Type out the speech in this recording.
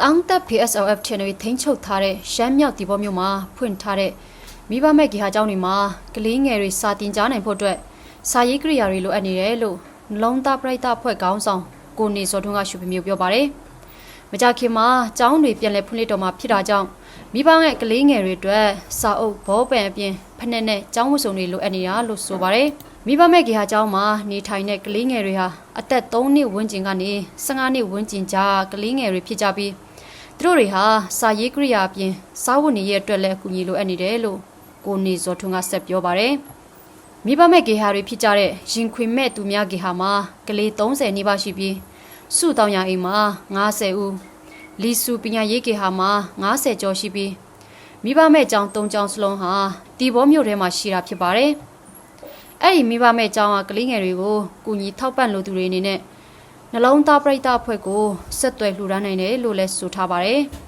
တောင်တက် PSLF channel ထိန်းချုပ်ထားတဲ့ရှမ်းမြောက်ဒီဘောမြို့မှာဖွင့်ထားတဲ့မိဘမဲ့ဂေဟာကျောင်းတွေမှာကလေးငယ်တွေစာတင်ကြားနိုင်ဖို့အတွက်စာရေးကိရိယာတွေလိုအပ်နေတယ်လို့နှလုံးသားပရိသတ်အဖွဲ့ခေါင်းဆောင်ကိုနေစောထွန်းကရှုပ်ပြမျိုးပြောပါတယ်။မကြခင်မှာကျောင်းတွေပြန်လည်ဖွင့်လှစ်တော်မှာဖြစ်တာကြောင့်မိဘမဲ့ကလေးငယ်တွေအတွက်စာအုပ်ဘောပင်အပြင်ဖက်နဲ့နဲ့ကျောင်းဝတ်စုံတွေလိုအပ်နေတာလို့ဆိုပါတယ်။မိဘမဲ့ဂေဟာကျောင်းမှာနေထိုင်တဲ့ကလေးငယ်တွေဟာအသက်3နှစ်ဝန်းကျင်ကနေ15နှစ်ဝန်းကျင်ကြားကလေးငယ်တွေဖြစ်ကြပြီး သူတို့တွေဟာစာရေးကိရိယာအပြင်စားဝတ်နေရအတွက်လည်းအကူအညီလိုအပ်နေတယ်လို့ကိုနေစောထွန်းကဆက်ပြောပါတယ်။မိဘမဲ့ဂေဟာတွေဖြစ်ကြတဲ့ရင်ခွင်မဲ့သူများဂေဟာမှာကလေး30နီးပါးရှိပြီးစုတောင်ရအိမ်မှာ90ဦးလီစုပညာရေးဂေဟာမှာ90ကျော်ရှိပြီးမိဘမဲ့ကျောင်း၃ကျောင်းစလုံးဟာတီဘောမြို့ထဲမှာရှိတာဖြစ်ပါတယ်။အဲ့ဒီမိဘမဲ့ကျောင်းကကလေးငယ်တွေကိုကူညီထောက်ပံ့လိုသူတွေအနေနဲ့ နှလုံးသားပရိသတ်အဖွဲ့ကိုဆက်သွယ်လှူဒါန်းနိုင်တယ်လို့လည်းဆိုထားပါတယ်။